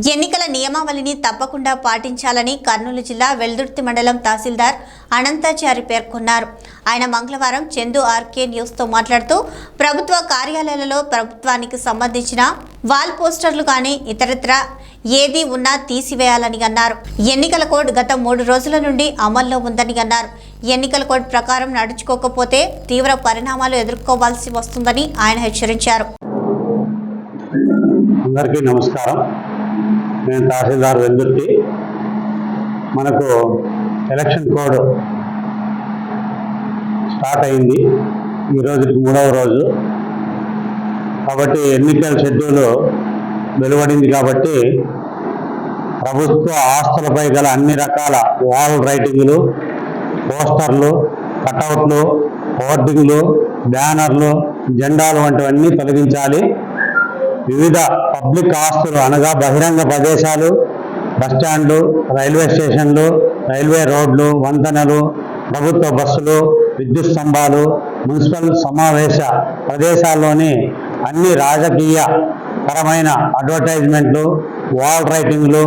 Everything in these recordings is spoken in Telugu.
ఎన్నికల నియమావళిని తప్పకుండా పాటించాలని కర్నూలు జిల్లా వెల్దుర్తి మండలం తహసీల్దార్ అనంతాచారి పేర్కొన్నారు. ఆయన మంగళవారం చందు ఆర్కే న్యూస్తో మాట్లాడుతూ ప్రభుత్వ కార్యాలయాలలో ప్రభుత్వానికి సంబంధించిన వాల్ పోస్టర్లు కానీ ఇతరత్ర ఏది ఉన్నా తీసివేయాలని అన్నారు. ఎన్నికల కోడ్ గత మూడు రోజుల నుండి అమల్లో ఉందని అన్నారు. ఎన్నికల కోడ్ ప్రకారం నడుచుకోకపోతే తీవ్ర పరిణామాలు ఎదుర్కోవాల్సి వస్తుందని ఆయన హెచ్చరించారు. అందరికీ నమస్కారం. నేను తహసీల్దార్ వెల్దుర్తి. మనకు ఎలక్షన్ కోడ్ స్టార్ట్ అయింది. ఈ రోజుకి మూడవ రోజు. కాబట్టి ఎన్నికల షెడ్యూల్ వెలువడింది కాబట్టి ప్రభుత్వ ఆస్తులపై గల అన్ని రకాల వాల్ రైటింగ్లు పోస్టర్లు కటౌట్లు హోర్డింగ్లు బ్యానర్లు జెండాలు వంటివన్నీ తొలగించాలి. వివిధ పబ్లిక్ ఆస్తులు అనగా బహిరంగ ప్రదేశాలు బస్టాండ్లు రైల్వే స్టేషన్లు రైల్వే రోడ్లు వంతెనలు ప్రభుత్వ బస్సులు విద్యుత్ స్తంభాలు మున్సిపల్ సమావేశ ప్రదేశాల్లోని అన్ని రాజకీయ పరమైన అడ్వర్టైజ్మెంట్లు వాల్ రైటింగ్లు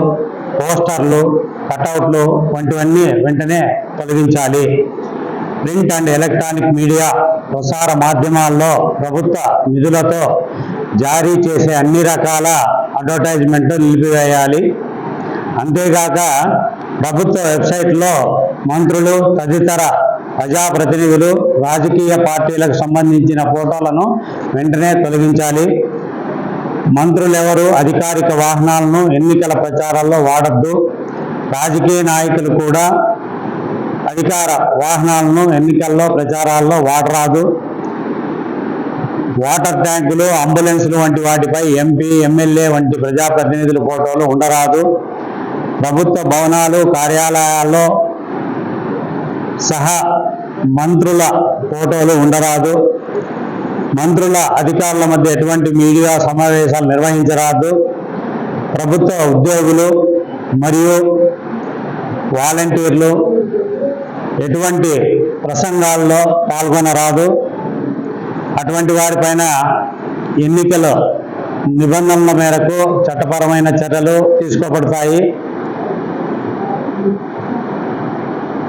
పోస్టర్లు కటౌట్లు వంటివన్నీ వెంటనే తొలగించాలి. ప్రింట్ అండ్ ఎలక్ట్రానిక్ మీడియా ప్రసార మాధ్యమాల్లో ప్రభుత్వ నిధులతో జారీ చేసే అన్ని రకాల అడ్వర్టైజ్మెంట్లు నిలిపివేయాలి. అంతేగాక ప్రభుత్వ వెబ్సైట్లో మంత్రులు తదితర ప్రజాప్రతినిధులు రాజకీయ పార్టీలకు సంబంధించిన ఫోటోలను వెంటనే తొలగించాలి. మంత్రులెవరు అధికారిక వాహనాలను ఎన్నికల ప్రచారాల్లో వాడద్దు. రాజకీయ నాయకులు కూడా అధికార వాహనాలను ఎన్నికల్లో ప్రచారాల్లో వాడరాదు. వాటర్ ట్యాంకులు అంబులెన్సులు వంటి వాటిపై ఎంపీ ఎమ్మెల్యే వంటి ప్రజాప్రతినిధుల ఫోటోలు ఉండరాదు. ప్రభుత్వ భవనాలు కార్యాలయాల్లో సహా మంత్రుల ఫోటోలు ఉండరాదు. మంత్రుల అధికారుల మధ్య ఎటువంటి మీడియా సమావేశాలు నిర్వహించరాదు. ప్రభుత్వ ఉద్యోగులు మరియు వాలంటీర్లు ఎటువంటి ప్రసంగాల్లో పాల్గొనరాదు. అటువంటి వారిపైన ఎన్నికల నిబంధనల మేరకు చట్టపరమైన చర్యలు తీసుకోబడతాయి.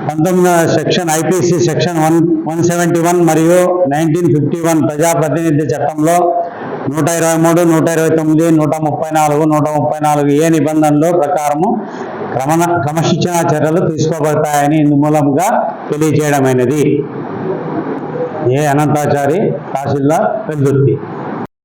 పంతొమ్మిది section IPC section one one seventy one మరియు నైన్టీన్ ఫిఫ్టీ వన్ ప్రజాప్రతినిధి చట్టంలో నూట ఇరవై మూడు నూట ఇరవై తొమ్మిది నూట ముప్పై నాలుగు నూట ముప్పై నాలుగు ఏ నిబంధనలు ప్రకారము క్రమణ క్రమశిక్షణ చర్యలు తీసుకోబడతాయని ఇందు మూలంగా తెలియజేయడమైనది. ఏ అనంతాచారి తహసీల్దార్ పెద్దుర్తి